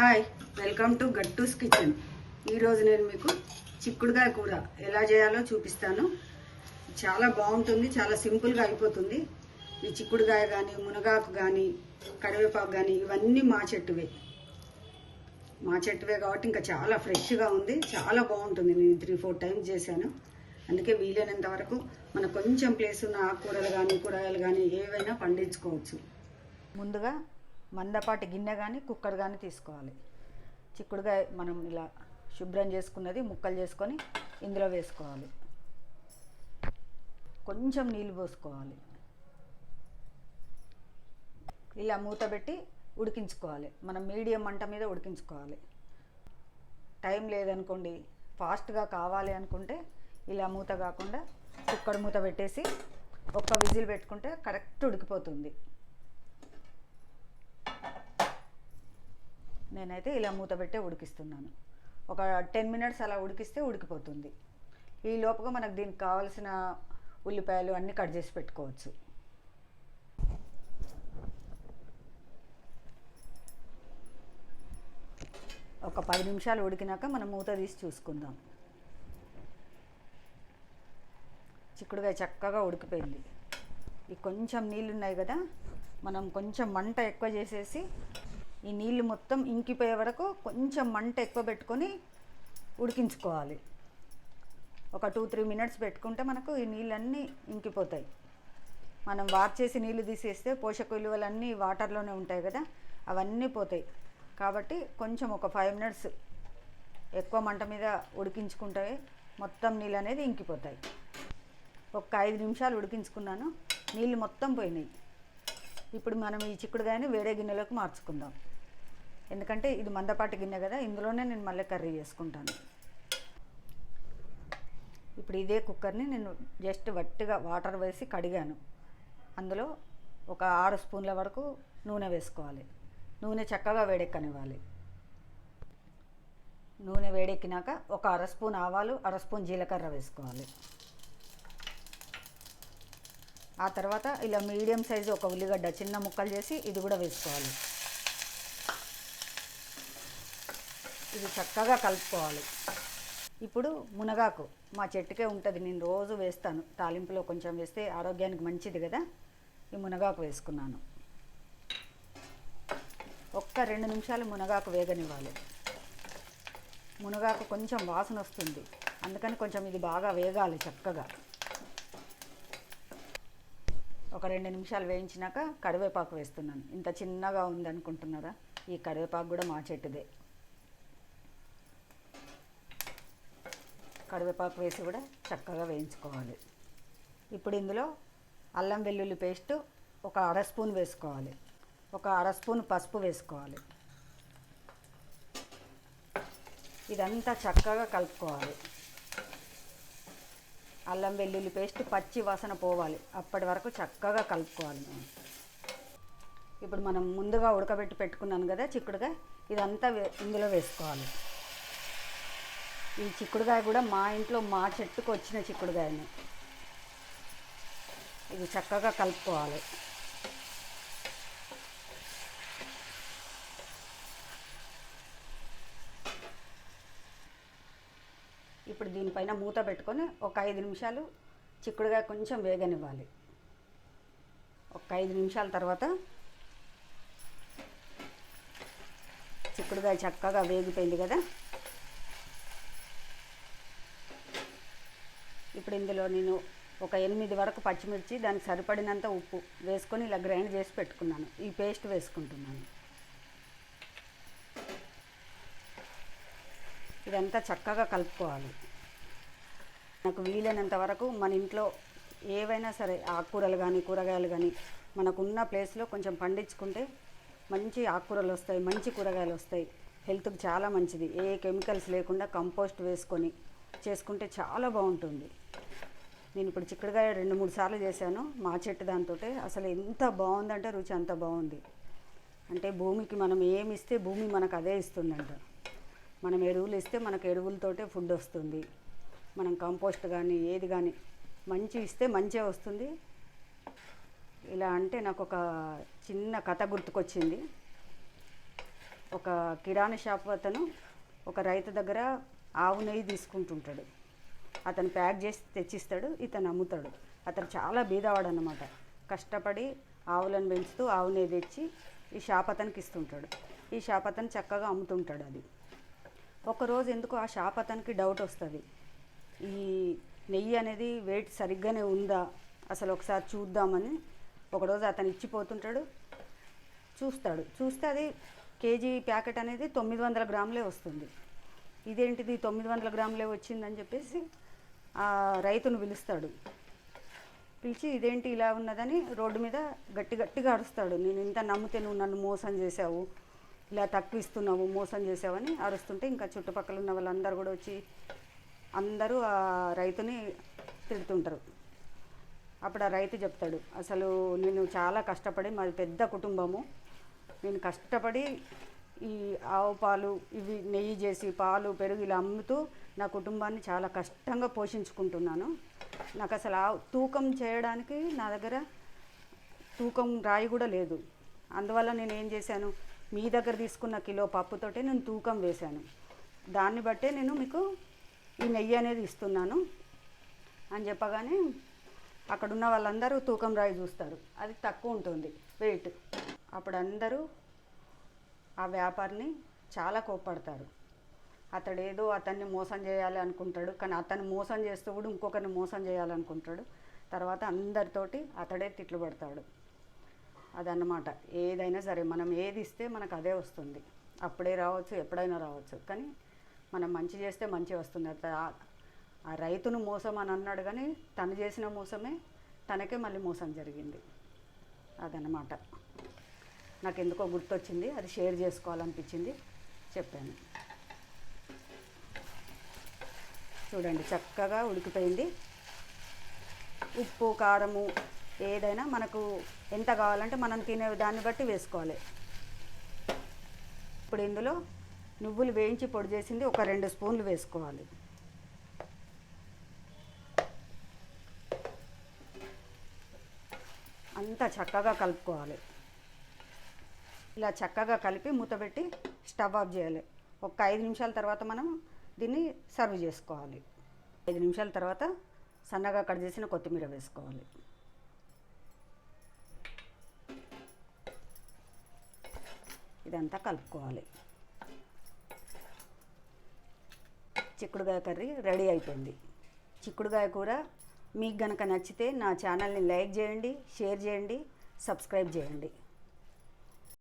Hi welcome to Gattu's kitchen ఈరోజు నేను మీకు చిక్కుడుకాయ కూర ఎలా చేయాలో చూపిస్తాను. చాలా బాగుంటుంది చాలా సింపుల్గా అయిపోతుంది. ఈ చిక్కుడుకాయ కానీ మునగాకు కానీ కరివేపాకు కానీ ఇవన్నీ మా చెట్టువే. మా చెట్టువే కాబట్టి ఇంకా చాలా ఫ్రెష్గా ఉంది. చాలా బాగుంటుంది. నేను త్రీ ఫోర్ టైమ్స్ చేశాను. అందుకే వీలైనంత వరకు మన కొంచెం ప్లేస్ ఉన్న ఆకుకూరలు కానీ కూరగాయలు కానీ ఏవైనా పండించుకోవచ్చు. ముందుగా మందపాటి గిన్నె కానీ కుక్కర్ కానీ తీసుకోవాలి. చిక్కుడుకాయ మనం ఇలా శుభ్రం చేసుకున్నది ముక్కలు చేసుకొని ఇందులో వేసుకోవాలి. కొంచెం నీళ్ళు పోసుకోవాలి. ఇలా మూత పెట్టి ఉడికించుకోవాలి. మనం మీడియం మంట మీద ఉడికించుకోవాలి. టైం లేదనుకోండి ఫాస్ట్గా కావాలి అనుకుంటే ఇలా మూత కాకుండా కుక్కర్ మూత పెట్టేసి ఒక్క విజిల్ పెట్టుకుంటే కరెక్ట్ ఉడికిపోతుంది. నేనైతే ఇలా మూత పెట్టే ఉడికిస్తున్నాను. ఒక టెన్ మినిట్స్ అలా ఉడికిస్తే ఉడికిపోతుంది. ఈ లోపుగా మనకు దీనికి కావాల్సిన ఉల్లిపాయలు అన్నీ కట్ చేసి పెట్టుకోవచ్చు. ఒక పది నిమిషాలు ఉడికినాక మనం మూత తీసి చూసుకుందాం. చిక్కుడుగా చక్కగా ఉడికిపోయింది. ఈ కొంచెం నీళ్ళు ఉన్నాయి కదా మనం కొంచెం మంట ఎక్కువ చేసేసి ఈ నీళ్ళు మొత్తం ఇంకిపోయే వరకు కొంచెం మంట ఎక్కువ పెట్టుకొని ఉడికించుకోవాలి. ఒక టూ త్రీ మినిట్స్ పెట్టుకుంటే మనకు ఈ నీళ్ళన్నీ ఇంకిపోతాయి. మనం వాష్ చేసి నీళ్ళు తీసేస్తే పోషక విలువలన్నీ వాటర్లోనే ఉంటాయి కదా అవన్నీ పోతాయి. కాబట్టి కొంచెం ఒక ఫైవ్ మినిట్స్ ఎక్కువ మంట మీద ఉడికించుకుంటే మొత్తం నీళ్ళు అనేది ఇంకిపోతాయి. ఒక ఐదు నిమిషాలు ఉడికించుకున్నాను నీళ్ళు మొత్తం పోయినాయి. ఇప్పుడు మనం ఈ చిక్కుడుగాయని వేరే గిన్నెలోకి మార్చుకుందాం. ఎందుకంటే ఇది మందపాటి గిన్నె కదా ఇందులోనే నేను మళ్ళీ కర్రీ చేసుకుంటాను. ఇప్పుడు ఇదే కుక్కర్ని నేను జస్ట్ వట్టిగా వాటర్ వేసి కడిగాను. అందులో ఒక ఆరు స్పూన్ల వరకు నూనె వేసుకోవాలి. నూనె చక్కగా వేడెక్కనివ్వాలి. నూనె వేడెక్కినాక ఒక అర స్పూన్ ఆవాలు అర స్పూన్ జీలకర్ర వేసుకోవాలి. ఆ తర్వాత ఇలా మీడియం సైజు ఒక ఉల్లిగడ్డ చిన్న ముక్కలు చేసి ఇది కూడా వేసుకోవాలి. ఇది చక్కగా కలుపుకోవాలి. ఇప్పుడు మునగాకు మా చెట్టుకే ఉంటుంది నేను రోజు వేస్తాను. తాలింపులో కొంచెం వేస్తే ఆరోగ్యానికి మంచిది కదా. ఈ మునగాకు వేసుకున్నాను. ఒక్క రెండు నిమిషాలు మునగాకు వేగనివ్వాలి. మునగాకు కొంచెం వాసన వస్తుంది. అందుకని కొంచెం ఇది బాగా వేగాలి చక్కగా. ఒక రెండు నిమిషాలు వేయించినాక కరివేపాకు వేస్తున్నాను. ఇంత చిన్నగా ఉందనుకుంటున్నారా? ఈ కరివేపాకు కూడా మా చెట్టుదే. కరివేపాకు వేసి కూడా చక్కగా వేయించుకోవాలి. ఇప్పుడు ఇందులో అల్లం వెల్లుల్లి పేస్ట్ ఒక అర స్పూన్ వేసుకోవాలి. ఒక అర స్పూన్ పసుపు వేసుకోవాలి. ఇదంతా చక్కగా కలుపుకోవాలి. అల్లం వెల్లుల్లి పేస్ట్ పచ్చి వాసన పోవాలి. అప్పటి వరకు చక్కగా కలుపుకోవాలి మనం. ఇప్పుడు మనం ముందుగా ఉడకబెట్టి పెట్టుకున్నాను కదా చిక్కుడుగా ఇదంతా వే- ఇందులో వేసుకోవాలి. ఈ చిక్కుడుకాయ కూడా మా ఇంట్లో మా చెట్టుకు వచ్చిన చిక్కుడుకాయని. ఇది చక్కగా కలుపుకోవాలి. ఇప్పుడు దీనిపైన మూత పెట్టుకొని ఒక ఐదు నిమిషాలు చిక్కుడుగా కొంచెం వేగనివ్వాలి. ఒక ఐదు నిమిషాల తర్వాత చిక్కుడుగా చక్కగా వేగిపోయింది కదా? ఇప్పుడు ఇందులో నేను ఒక ఎనిమిది వరకు పచ్చిమిర్చి దానికి సరిపడినంత ఉప్పు వేసుకొని ఇలా గ్రైండ్ చేసి పెట్టుకున్నాను. ఈ పేస్ట్ వేసుకుంటున్నాను. ఇదంతా చక్కగా కలుపుకోవాలి. నాకు వీలైనంత వరకు మన ఇంట్లో ఏవైనా సరే ఆకుకూరలు కానీ కూరగాయలు కానీ మనకున్న ప్లేస్లో కొంచెం పండించుకుంటే మంచి ఆకుకూరలు వస్తాయి మంచి కూరగాయలు వస్తాయి. హెల్త్కి చాలా మంచిది. ఏ కెమికల్స్ లేకుండా కంపోస్ట్ వేసుకొని చేసుకుంటే చాలా బాగుంటుంది. నేను ఇప్పుడు చిక్కుడుకాయ రెండు మూడు సార్లు చేశాను. మా చెట్టు దాంతో అసలు ఎంత బాగుందంటే రుచి అంత బాగుంది. అంటే భూమికి మనం ఏమి ఇస్తే భూమి మనకు అదే ఇస్తుందంట. మనం ఎరువులు ఇస్తే మనకు ఎరువులతోటే ఫుడ్ వస్తుంది. మనం కంపోస్ట్ కానీ ఏది కానీ మంచి ఇస్తే మంచిగా వస్తుంది. ఇలా అంటే నాకు ఒక చిన్న కథ గుర్తుకొచ్చింది. ఒక కిరాణా షాప్ అతను ఒక రైతు దగ్గర ఆవు నెయ్యి తీసుకుంటుంటాడు. అతను ప్యాక్ చేసి తెచ్చిస్తాడు ఇతను అమ్ముతాడు. అతను చాలా బీదవాడు అనమాట కష్టపడి ఆవులను పెంచుతూ ఆవునే తెచ్చి ఈ షాప్ అతనికి ఇస్తుంటాడు. ఈ షాప్ అతను చక్కగా అమ్ముతుంటాడు అది. ఒకరోజు ఎందుకు ఆ షాప్ అతనికి డౌట్ వస్తుంది. ఈ నెయ్యి అనేది వెయిట్ సరిగ్గానే ఉందా? అసలు ఒకసారి చూద్దామని ఒకరోజు అతను ఇచ్చిపోతుంటాడు. చూస్తాడు. చూస్తే అది కేజీ ప్యాకెట్ అనేది తొమ్మిది వందల గ్రాములే వస్తుంది. ఇదేంటిది తొమ్మిది వందల గ్రాములే వచ్చిందని చెప్పేసి రైతును పిలుస్తాడు. పిలిచి ఇదేంటి ఇలా ఉన్నదని రోడ్డు మీద గట్టి గట్టిగా అరుస్తాడు. నేను ఇంత నమ్మితే నువ్వు నన్ను మోసం చేసావు ఇలా తక్కువ ఇస్తున్నావు మోసం చేసావని అరుస్తుంటే ఇంకా చుట్టుపక్కల ఉన్న వాళ్ళందరూ కూడా వచ్చి అందరూ ఆ రైతుని తిడుతుంటారు. అప్పుడు ఆ రైతు చెప్తాడు అసలు నేను చాలా కష్టపడి మాది పెద్ద కుటుంబము. నేను కష్టపడి ఈ ఆవు పాలు ఇవి నెయ్యి చేసి పాలు పెరుగు ఇలా అమ్ముతూ నా కుటుంబాన్ని చాలా కష్టంగా పోషించుకుంటున్నాను. నాకు అసలు ఆ తూకం చేయడానికి నా దగ్గర తూకం రాయి కూడా లేదు. అందువల్ల నేను ఏం చేశాను? మీ దగ్గర తీసుకున్న కిలో పప్పుతోటే నేను తూకం వేశాను. దాన్ని బట్టే నేను మీకు ఈ నెయ్యి అనేది ఇస్తున్నాను అని చెప్పగానే అక్కడున్న వాళ్ళందరూ తూకం రాయి చూస్తారు. అది తక్కువ ఉంటుంది. వెయిట్. అప్పుడు అందరూ ఆ వ్యాపారిని చాలా కోప్పడతారు అతడు ఏదో అతన్ని మోసం చేయాలి అనుకుంటాడు కానీ అతన్ని మోసం చేస్తూ కూడా ఇంకొకరిని మోసం చేయాలనుకుంటాడు తర్వాత అందరితోటి అతడే తిట్లు పడతాడు అదన్నమాట. ఏదైనా సరే మనం ఏది ఇస్తే మనకు అదే వస్తుంది. అప్పుడే రావచ్చు ఎప్పుడైనా రావచ్చు. కానీ మనం మంచి చేస్తే మంచి వస్తుంది. ఆ- రైతును మోసం అని అన్నాడు కానీ తను చేసిన మోసమే తనకే మళ్ళీ మోసం జరిగింది. అదనమాట నాకు ఎందుకో గుర్తొచ్చింది అది షేర్ చేసుకోవాలనిపించింది చెప్పాను. చూడండి చక్కగా ఉడికిపోయింది. ఉప్పు కారము ఏదైనా మనకు ఎంత కావాలంటే మనం తినే దాన్ని బట్టి వేసుకోవాలి. ఇప్పుడు ఇందులో నువ్వులు వేయించి పొడి చేసింది ఒక రెండు స్పూన్లు వేసుకోవాలి. అంతా చక్కగా కలుపుకోవాలి. ఇలా చక్కగా కలిపి మూతబెట్టి స్టవ్ ఆఫ్ చేయాలి. ఒక ఐదు నిమిషాల తర్వాత మనం దీన్ని సర్వ్ చేసుకోవాలి. ఐదు నిమిషాల తర్వాత సన్నగా కట్ చేసిన కొత్తిమీర వేసుకోవాలి. ఇదంతా కలుపుకోవాలి. చిక్కుడుగాయ కర్రీ రెడీ అయిపోయింది. చిక్కుడుగాయ కూర మీకు గనక నచ్చితే నా ఛానల్ని లైక్ చేయండి షేర్ చేయండి సబ్స్క్రైబ్ చేయండి.